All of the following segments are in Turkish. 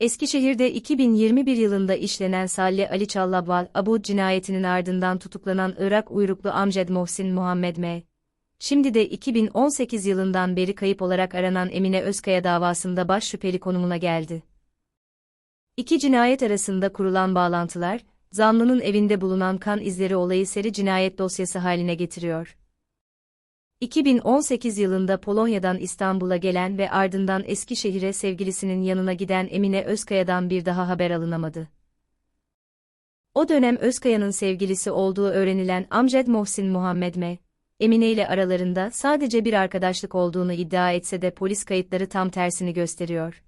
Eskişehir'de 2021 yılında işlenen Salli Ali Çallabal Abud cinayetinin ardından tutuklanan Irak uyruklu Amjed Mohsin Muhammed M. Şimdi de 2018 yılından beri kayıp olarak aranan Emine Özkaya davasında baş şüpheli konumuna geldi. İki cinayet arasında kurulan bağlantılar, zanlının evinde bulunan kan izleri olayı seri cinayet dosyası haline getiriyor. 2018 yılında Polonya'dan İstanbul'a gelen ve ardından Eskişehir'e sevgilisinin yanına giden Emine Özkaya'dan bir daha haber alınamadı. O dönem Özkaya'nın sevgilisi olduğu öğrenilen Amjed Mohsin Muhammed M. Emine ile aralarında sadece bir arkadaşlık olduğunu iddia etse de polis kayıtları tam tersini gösteriyor.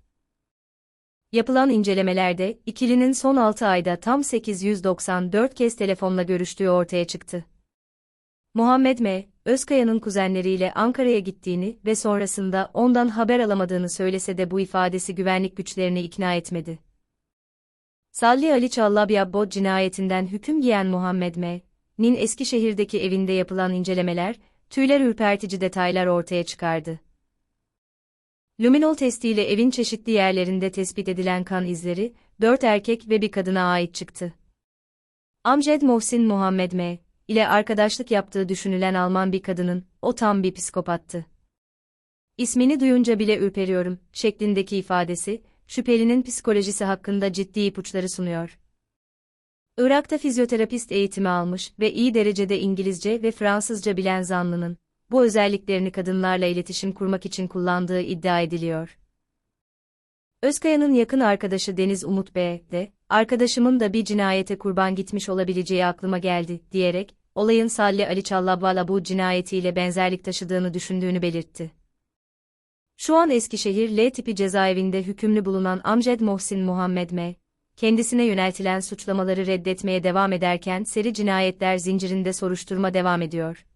Yapılan incelemelerde, ikilinin son 6 ayda tam 894 kez telefonla görüştüğü ortaya çıktı. Muhammed M. Özkaya'nın kuzenleriyle Ankara'ya gittiğini ve sonrasında ondan haber alamadığını söylese de bu ifadesi güvenlik güçlerini ikna etmedi. Salli Ali Çallabyabbo cinayetinden hüküm giyen Muhammed M. Nin Eskişehir'deki evinde yapılan incelemeler, tüyler ürpertici detaylar ortaya çıkardı. Luminol testiyle evin çeşitli yerlerinde tespit edilen kan izleri, dört erkek ve bir kadına ait çıktı. Amjed Mohsin Muhammed M. ile arkadaşlık yaptığı düşünülen Alman bir kadının, o tam bir psikopattı. İsmini duyunca bile ürperiyorum, şeklindeki ifadesi, şüphelinin psikolojisi hakkında ciddi ipuçları sunuyor. Irak'ta fizyoterapist eğitimi almış ve iyi derecede İngilizce ve Fransızca bilen zanlının, bu özelliklerini kadınlarla iletişim kurmak için kullandığı iddia ediliyor. Özkaya'nın yakın arkadaşı Deniz Umut Bey de, arkadaşımın da bir cinayete kurban gitmiş olabileceği aklıma geldi, diyerek, olayın Salli Ali Çallabala bu cinayetiyle benzerlik taşıdığını düşündüğünü belirtti. Şu an Eskişehir L tipi cezaevinde hükümlü bulunan Amjed Mohsin Muhammed M. kendisine yöneltilen suçlamaları reddetmeye devam ederken seri cinayetler zincirinde soruşturma devam ediyor.